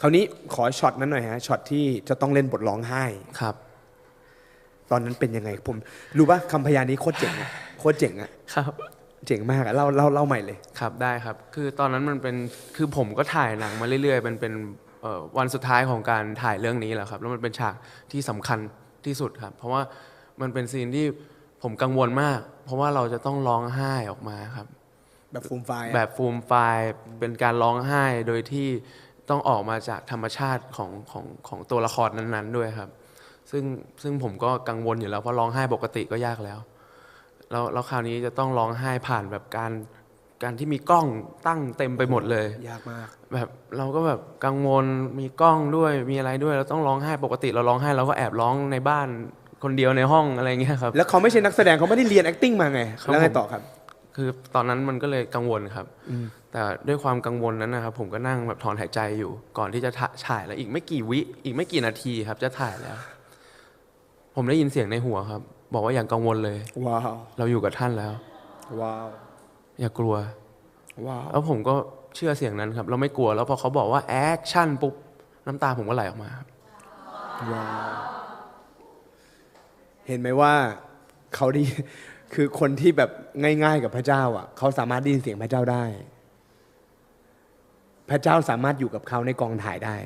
คราวนี้ขอช็อตนั้นหน่อยฮะช็อตที่จะต้องเล่นบทร้องไห้ครับ ตอนนั้นเป็นยังไงผม รู้ป่ะคำพยานนี้โคตรเจ๋งอะโคตรเจ๋งอะครับ เจ๋งมากอะเล่าเล่าเล่าใหม่เลยครับได้ครับ คือตอนนั้นมันเป็นคือผมก็ถ่ายหนังมาเรื่อยๆมันเป็นเอ่อวันสุดท้ายของการถ่ายเรื่องนี้แหละครับ แล้วมันเป็นฉากที่สำคัญที่สุดครับ เพราะว่ามันเป็นซีนที่ผมกังวลมาก เพราะว่าเราจะต้องร้องไห้ออกมาครับ แบบฟูมไฟล์อะ แบบฟูมไฟายเป็นการร้องไห้โดยที่ ต้องออกมาจากธรรมชาติของของของตัวละครนั้นๆด้วยครับ ซึ่งซึ่งผมก็กังวลอยู่แล้วเพราะร้องไห้ปกติก็ยากแล้ว แล้วแล้วคราวนี้จะต้องร้องไห้ผ่านแบบการการที่มีกล้องตั้งเต็มไปหมดเลย ยากมาก แบบเราก็แบบกังวลมีกล้องด้วยมีอะไรด้วยเราต้องร้องไห้ปกติเราร้องไห้เราก็แอบร้องในบ้านคนเดียวในห้องอะไรเงี้ยครับแล้วเขาไม่ใช่นักแสดงเขาไม่ได้เรียน acting มาไงครับแล้วไงผมต่อครับ คือตอนนั้นมันก็เลยกังวลครับ แต่ด้วยความกังวลนั้นนะครับ ผมก็นั่งแบบถอนหายใจอยู่ ก่อนที่จะถ่าถ่ายแล้วอีกไม่กี่วิ อีกไม่กี่นาทีครับ จะถ่ายแล้ว ผมได้ยินเสียงในหัวครับ บอกว่าอย่างกังวลเลย ว้าว เราอยู่กับท่านแล้ว ว้าว อย่ากลัว ว้าว แล้วผมก็เชื่อเสียงนั้นครับ เราไม่กลัว แล้วพอเขาบอกว่าแอคชั่นปุ๊บน้ำตาผมก็ไหลออกมาครับว้าว เห็นไหมว่าเขาดี คือคนที่แบบง่าย ๆ กับพระเจ้าอะเขาสามารถได้ยินเสียงพระเจ้าได้ พระเจ้าสามารถอยู่กับเขาในกองถ่ายได้